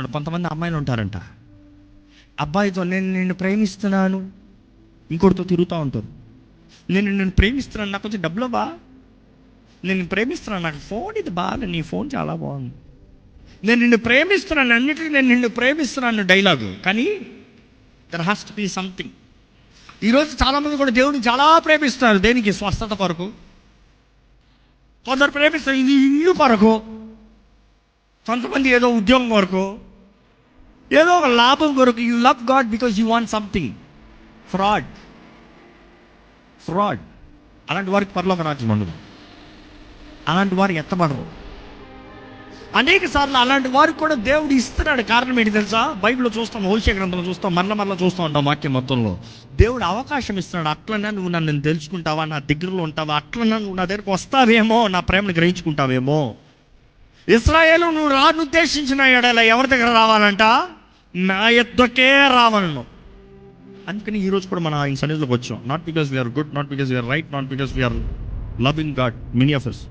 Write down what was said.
ఉంటాడు కొంతమంది అమ్మాయిలు ఉంటారంట. అబ్బాయితో నేను నిన్ను ప్రేమిస్తున్నాను. ఇంకోటితో తిరుగుతూ ఉంటారు. నేను నిన్ను ప్రేమిస్తున్నాను. నాకు కొంచెం డబ్బులు బా నేను ప్రేమిస్తున్నాను. నాకు ఫోన్ ఇది బాగా నీ ఫోన్ చాలా బాగుంది. నేను నిన్ను ప్రేమిస్తున్నాను. అన్నిటికీ నేను నిన్ను ప్రేమిస్తున్నాను. డైలాగు. కానీ there has to be something ఈరోజు చాలామంది కూడా దేవుడిని చాలా ప్రేమిస్తున్నారు. దేనికి? స్వస్థత కొరకు. కొందరు ప్రేమిస్తారు. ఇది ఇల్లు కొరకు. కొంతమంది ఏదో ఉద్యోగం కొరకు. ఏదో ఒక లాభం కొరకు you love God because you want something fraud fraud అలాంటి వారికి పరలోక రాజ్యం ఉండదు. అలాంటి వారికి ఎత్తబడరు. అనేక సార్లు అలాంటి వారికి కూడా దేవుడు ఇస్తున్నాడు. కారణం ఏంటి తెలుసా? బైబిల్లో చూస్తాం హోషే గ్రంథంలో చూస్తాం మరల మరల చూస్తూ ఉంటాం వాక్యం మొత్తంలో. దేవుడు అవకాశం ఇస్తున్నాడు. అట్లనే నువ్వు నన్ను తెలుసుకుంటావా? నా దగ్గరలో ఉంటావా? అట్లనే నువ్వు నా దగ్గరకు వస్తావేమో? నా ప్రేమను గ్రహించుకుంటావేమో? ఇస్రాయేలు నువ్వు రాను ఉద్దేశించిన ఎడల ఎవరి దగ్గర రావాలంట? నా ఎద్దకే రావాలను. అందుకని ఈరోజు కూడా మనం ఆయన సన్నిధిలోకి వచ్చాం. Not because we are good not because we are right not because we are loving God many of us